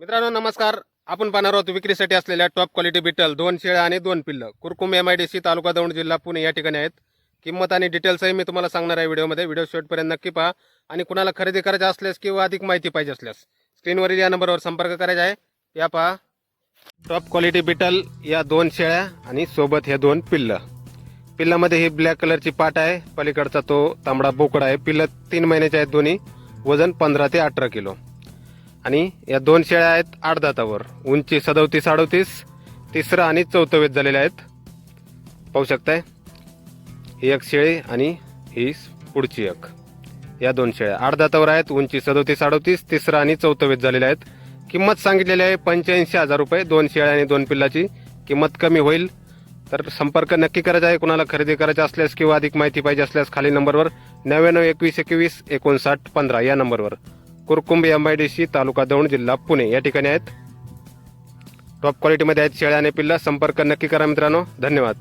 मित्रांनो नमस्कार. आपण पाहणार आहोत विक्रीसाठी असलेल्या टॉप क्वालिटी बिटल दोन शेळ्या आणि दोन पिल्लं. Kurkum M I D C तालुका दौंड जिल्हा पुणे या ठिकाणी आहेत. किंमत आणि डिटेल्सही मी तुम्हाला सांगणार आहे व्हिडिओमध्ये. व्हिडिओ शेवटपर्यंत नक्की पहा. आणि कुणाला खरेदी करायचं असल्यास किंवा अधिक माहिती पाहिजे असल्यास स्क्रीनवरील या नंबरवर संपर्क करायचा आहे. या पहा. टॉप क्वालिटी बिटल या दोन शेळ्या आणि सोबत हे दोन पिल्लं. पिल्लामध्ये ही ब्लॅक कलरची पाट आहे. पलीकडचा तो तांबडा बोकडा आहे. पिल्लं तीन महिन्याचे आहेत दोन्ही. वजन पंधरा ते अठरा किलो. आणि या दोन शेळ्या आहेत आठ दातावर. उंची सदोतीस अडोतीस तिसरं आणि चौथं वेत झालेले आहेत. पाहू शकताय? ही एक शेळी आणि ही पुढची एक. या दोन शेळ्या आठ दातावर आहेत उंची सदोतीस अडोतीस तिसरं आणि चौथं वेत झालेले आहेत. किंमत सांगितलेली आहे पंच्याऐंशी हजार रुपये दोन शेळ्या आणि दोन पिल्लाची. किंमत कमी होईल. तर संपर्क नक्की करायचा आहे कुणाला खरेदी करायचा असल्यास किंवा अधिक माहिती पाहिजे असल्यास खाली नंबरवर नव्याण्णव एकवीस एकवीस एकोणसाठ पंधरा या नंबरवर. कुरकुंब एमआयडीसी तालुका दौंड जिल्हा पुणे. या ठिकाणी आहेत. टॉप क्वालिटीमध्ये आहेत शेळ्या आणि पिल्ला. संपर्क नक्की करा मित्रांनो. धन्यवाद.